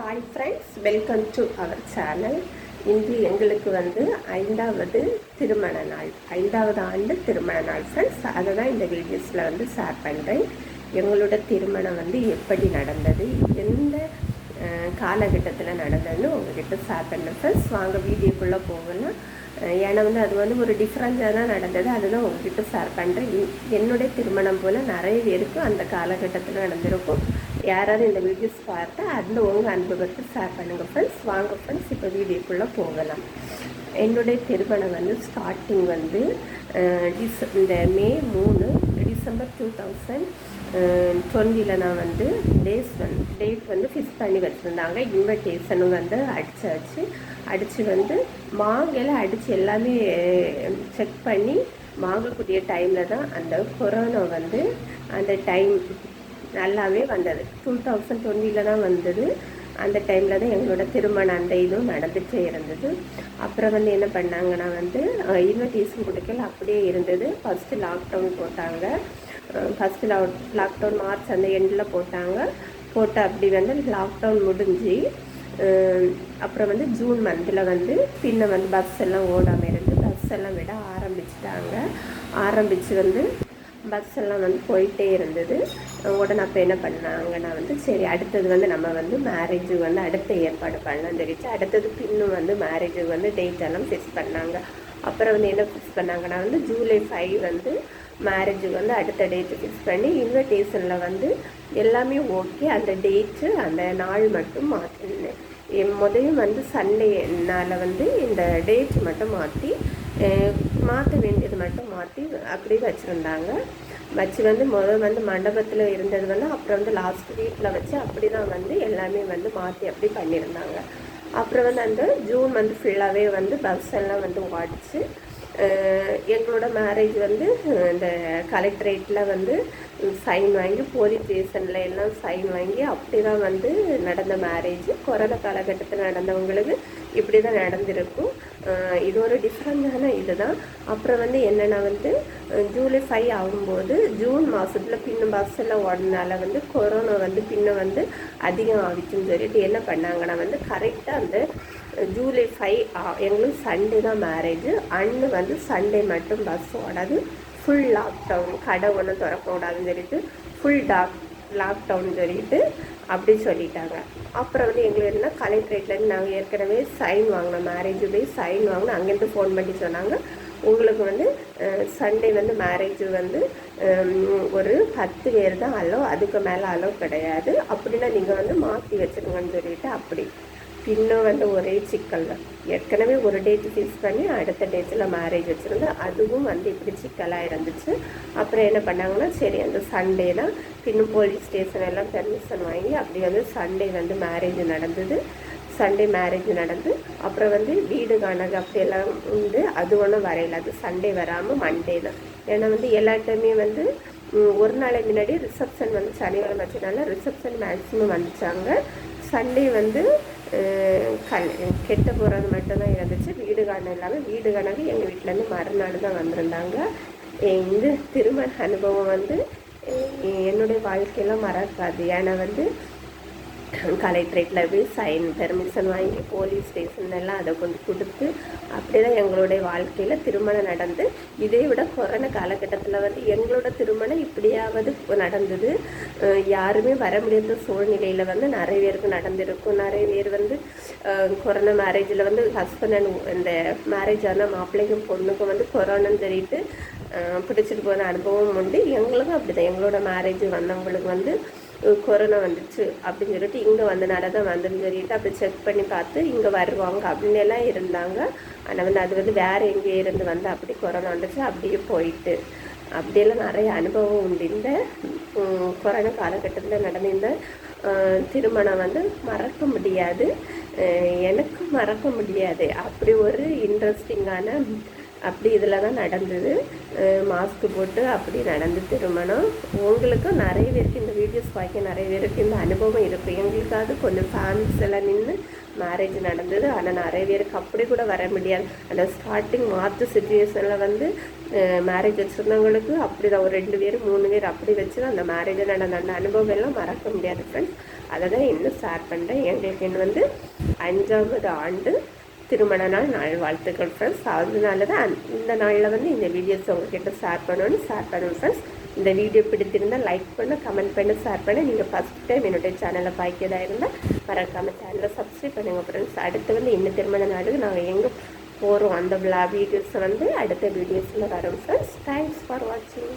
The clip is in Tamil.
Hi friends welcome to our channel இன்று எங்களுக்கு வந்து ஐந்தாவது திருமண நாள். ஐந்தாவது ஆண்டு திருமண நாள் ஃப்ரெண்ட்ஸ் அதை தான் இந்த வீடியோஸில் வந்து ஷேர் பண்ணுறேன் எங்களோட திருமணம் வந்து எப்படி நடந்தது? எந்த காலகட்டத்தில் நடந்ததுன்னு உங்ககிட்ட ஷேர் பண்ணேன் ஃப்ரெண்ட்ஸ் வாங்க வீடியோக்குள்ளே போகலாம். ஏன்னா வந்து அது வந்து ஒரு டிஃப்ரெண்ட்டாக தான் நடந்தது. அதுதான் உங்ககிட்ட ஷேர் பண்ணுறேன் என்னுடைய திருமணம் போல் நிறைய பேருக்கு அந்த காலகட்டத்தில் நடந்திருக்கும். யாராவது இந்த வீடியோஸ் பார்த்தா அந்த உங்கள் அனுபவத்தை ஷேர் பண்ணுங்கள் ஃப்ரெண்ட்ஸ் வாங்க ஃப்ரெண்ட்ஸ் இப்போ வீடியோக்குள்ளே போகலாம். என்னுடைய திருமணம் வந்து ஸ்டார்டிங் வந்து டிச இந்த மே மூணு டிசம்பர் டூ தௌசண்ட் டுவெண்ட்டியில் நான் வந்து டேஸ் வந்து டேட் வந்து ஃபிக்ஸ் பண்ணி வச்சுருந்தாங்க. இன்விடேஷனும் வந்து அடித்தாச்சு அடித்து வந்து மாங்கெல்லாம் அடித்து எல்லாமே செக் பண்ணி வாங்கக்கூடிய டைமில் தான் அந்த கொரோனா வந்து அந்த டைம் நல்லாவே வந்தது. டூ தௌசண்ட் டுவெண்ட்டியில் தான் வந்தது. அந்த டைமில் தான் எங்களோட திருமணம் அந்த இதுவும் நடந்துகிட்டே இருந்தது. அப்புறம் வந்து என்ன பண்ணாங்கன்னா வந்து இன்விடேஷன் கொடுக்கல அப்படியே இருந்தது. ஃபஸ்ட்டு லாக்டவுன் போட்டாங்க. ஃபஸ்ட்டு லாக் லாக்டவுன் மார்ச் அந்த எண்டில் போட்டாங்க. போட்டு அப்படி வந்து லாக்டவுன் முடிஞ்சு அப்புறம் வந்து ஜூன் மந்தில் வந்து பின்ன வந்து பஸ் எல்லாம் ஓடாமல் இருந்து பஸ் எல்லாம் விட ஆரம்பிச்சிட்டாங்க. ஆரம்பித்து வந்து பஸ் எல்லாம் வந்து போயிட்டே இருந்தது. உடனே அப்போ என்ன பண்ணாங்கன்னா வந்து சரி அடுத்தது வந்து நம்ம வந்து மேரேஜுக்கு வந்து அடுத்த ஏற்பாடு பண்ணலாம்னு தெரிவிச்சு அடுத்தது பின்னும் வந்து மேரேஜுக்கு வந்து டேட் எல்லாம் ஃபிக்ஸ் பண்ணாங்க. அப்புறம் வந்து என்ன ஃபிக்ஸ் பண்ணாங்கன்னா வந்து ஜூலை ஃபைவ் வந்து மேரேஜுக்கு வந்து அடுத்த டேட்டு ஃபிக்ஸ் பண்ணி இன்விடேஷனில் வந்து எல்லாமே ஓகே அந்த டேட்டு அந்த நாள் மட்டும் மாற்றினேன் முதலையும் வந்து சண்டேனால் வந்து இந்த டேட் மட்டும் மாற்றி மாற்ற வேண்டியது மட்டும் மாற்றி அப்படியே வச்சுருந்தாங்க. வச்சு வந்து முதல் வந்து மண்டபத்தில் இருந்தது வந்து அப்புறம் வந்து லாஸ்ட் வீக்கில் வச்சு அப்படி தான் வந்து எல்லாமே வந்து மாற்றி அப்படி பண்ணியிருந்தாங்க. அப்புறம் வந்து அந்த ஜூன் வந்து ஃபுல்லாகவே வந்து பஸ் எல்லாம் வந்து ஓடிச்சு. எங்களோட மேரேஜ் வந்து இந்த கலெக்டரேட்டில் வந்து சைன் வாங்கி போலீஸ் ஸ்டேஷனில் எல்லாம் சைன் வாங்கி அப்படி தான் வந்து நடந்த மேரேஜ் கொரோனா காலகட்டத்தில் நடந்தவங்களுக்கு இப்படி தான் நடந்திருக்கும் இது ஒரு டிஃப்ரெண்டான இதுதான். அப்புறம் வந்து என்னென்னா வந்து ஜூலை ஃபைவ் ஆகும்போது ஜூன் மாதத்தில் பின்ன பஸ்ஸில் எல்லாம் ஓடினால வந்து கொரோனா வந்து பின்ன வந்து அதிகம் ஆகிச்சுன்னு சொல்லிட்டு என்ன பண்ணாங்கன்னா வந்து கரெக்டாக அந்த ஜூலை ஃபைவ் எங்களுக்கு சண்டே தான் மேரேஜ் அண்ணு வந்து சண்டே மட்டும் பஸ் ஓடாது. ஃபுல் லாக்டவுன் கடை ஒன்றும் திறக்கக்கூடாதுன்னு சொல்லிட்டு ஃபுல் டாக் லாக்டவுன் சொல்லிட்டு அப்படி சொல்லிட்டாங்க. அப்புறம் வந்து எங்களுக்கு என்ன கலெக்ட்ரேட்லேருந்து நாங்கள் ஏற்கனவே சைன் வாங்கினோம். மேரேஜ் போய் சைன் வாங்கினோம். அங்கேருந்து ஃபோன் பண்ணி சொன்னாங்க. உங்களுக்கு வந்து சண்டே வந்து மேரேஜ் வந்து ஒரு பத்து பேர் தான் அலோ அதுக்கு மேலே அலோ கிடையாது. அப்படின்னா நீங்கள் வந்து மாற்றி வச்சுருங்கன்னு சொல்லிட்டு அப்படி. பின்னும் வந்து ஒரே சிக்கல் தான். ஏற்கனவே ஒரு டேட் ஃபிக்ஸ் பண்ணி அடுத்த டேட்டில் மேரேஜ் வச்சுருந்து அதுவும் வந்து இப்படி சிக்கலாக இருந்துச்சு. அப்புறம் என்ன பண்ணாங்கன்னா சரி அந்த சண்டே தான் பின்னும் போலீஸ் ஸ்டேஷன் எல்லாம் பெர்மிஷன் வாங்கி அப்படி வந்து சண்டே வந்து மேரேஜ் நடந்தது. சண்டே மேரேஜ் நடந்து அப்புறம் வந்து வீடு காணது அப்படியெல்லாம் உண்டு. அது ஒன்றும் வரையில. அது சண்டே வராமல் மண்டே தான். ஏன்னா வந்து எல்லா டைமே வந்து ஒரு நாளை முன்னாடி ரிசப்ஷன் வந்து சனிக்கிழமை வச்சதுனால ரிசப்ஷன் மேக்ஸிமம் வந்துச்சாங்க. சண்டே வந்து கல் கெட்ட போகிறது மட்டும்தான் இருந்துச்சு. வீடு காணம் இல்லாமல் வீடு கணக்கு எங்கள் வீட்டிலேருந்து மறுநாள் தான் வந்திருந்தாங்க. இந்த திருமண அனுபவம் வந்து என்னுடைய வாழ்க்கையெல்லாம் மறக்காது. ஏன்னா வந்து கலெக்டரேட்டில் போய் சைன் பெர்மிஷன் வாங்கி போலீஸ் ஸ்டேஷன் எல்லாம் அதை கொண்டு கொடுத்து அப்படி தான் எங்களுடைய வாழ்க்கையில் திருமணம் நடந்து இதை விட கொரோனா காலகட்டத்தில் வந்து எங்களோட திருமணம் இப்படியாவது நடந்தது. யாருமே வர முடியாத சூழ்நிலையில் வந்து நிறைய பேருக்கு நடந்திருக்கும். நிறைய பேர் வந்து கொரோனா மேரேஜில் வந்து ஹஸ்பண்ட் அண்ட் இந்த மேரேஜ் ஆன மாப்பிள்ளைக்கும் பொண்ணுக்கும் வந்து கொரோனான்னு சொல்லிட்டு பிடிச்சிட்டு போன அனுபவம் உண்டு. எங்களுக்கும் அப்படி தான் எங்களோட மேரேஜ் வந்தவங்களுக்கு வந்து கொரோனா வந்துச்சு அப்படின்னு சொல்லிட்டு இங்கே வந்தனால தான் வந்தோம்னு சொல்லிட்டு அப்படி செக் பண்ணி பார்த்து இங்கே வருவாங்க அப்படின்னு எல்லாம் இருந்தாங்க. ஆனால் வந்து அது வந்து வேறு எங்கேயோ இருந்து வந்து அப்படி கொரோனா வந்துச்சு அப்படியே போயிட்டு. அப்படியெல்லாம் நிறைய அனுபவம் உண்டு. இந்த கொரோனா காலகட்டத்தில் நடந்த இந்த திருமணம் வந்து மறக்க முடியாது. எனக்கு எனக்கும் மறக்க முடியாது. அப்படி ஒரு இன்ட்ரெஸ்டிங்கான அப்படி இதில் தான் நடந்தது. மாஸ்க் போட்டு அப்படி நடந்து திருமணம் உங்களுக்கும் நிறைய பேருக்கு இந்த வீடியோஸ் பார்க்க நிறைய பேருக்கு இந்த அனுபவம் இருக்கும் எங்களுக்காவது கொஞ்சம் ஃபேமிலிஸ் எல்லாம் நின்று மேரேஜ் நடந்தது. ஆனால் நிறைய பேருக்கு அப்படி கூட வர முடியாது. அந்த ஸ்டார்டிங் மாற்று சுச்சுவேஷனில் வந்து மேரேஜ் வச்சுருந்தவங்களுக்கு அப்படி தான் ஒரு ரெண்டு பேர் மூணு பேர் அப்படி வச்சு அந்த மேரேஜை நடந்த அந்த அனுபவம் எல்லாம் மறக்க முடியாது ஃப்ரெண்ட்ஸ் அதை தான் இன்னும் ஷேர் பண்ணுறேன் எங்களுக்கு இன்னும் வந்து அஞ்சாவது ஆண்டு திருமண நாள் நாள் வாழ்த்துக்கள் ஃப்ரெண்ட்ஸ் அதனால தான் இந்த நாளில் வந்து இந்த வீடியோஸ் உங்ககிட்ட ஷேர் பண்ணணும்னு ஷேர் பண்ணுவேன் ஃப்ரெண்ட்ஸ் இந்த வீடியோ பிடித்திருந்தால் லைக் பண்ண கமெண்ட் பண்ண ஷேர் பண்ண. நீங்கள் ஃபஸ்ட் டைம் என்னுடைய சேனலை பாய்க்கியதாக இருந்தால் மறக்காமல் சேனலை சப்ஸ்கிரைப் பண்ணுங்கள் ஃப்ரெண்ட்ஸ் அடுத்து வந்து இந்த திருமண நாளுக்கு நாங்கள் எங்கே போகிறோம் அந்த விழா வீடியோஸ் வந்து அடுத்த வீடியோஸில் வரோம் ஃப்ரெண்ட்ஸ் தேங்க்ஸ் ஃபார் வாட்சிங்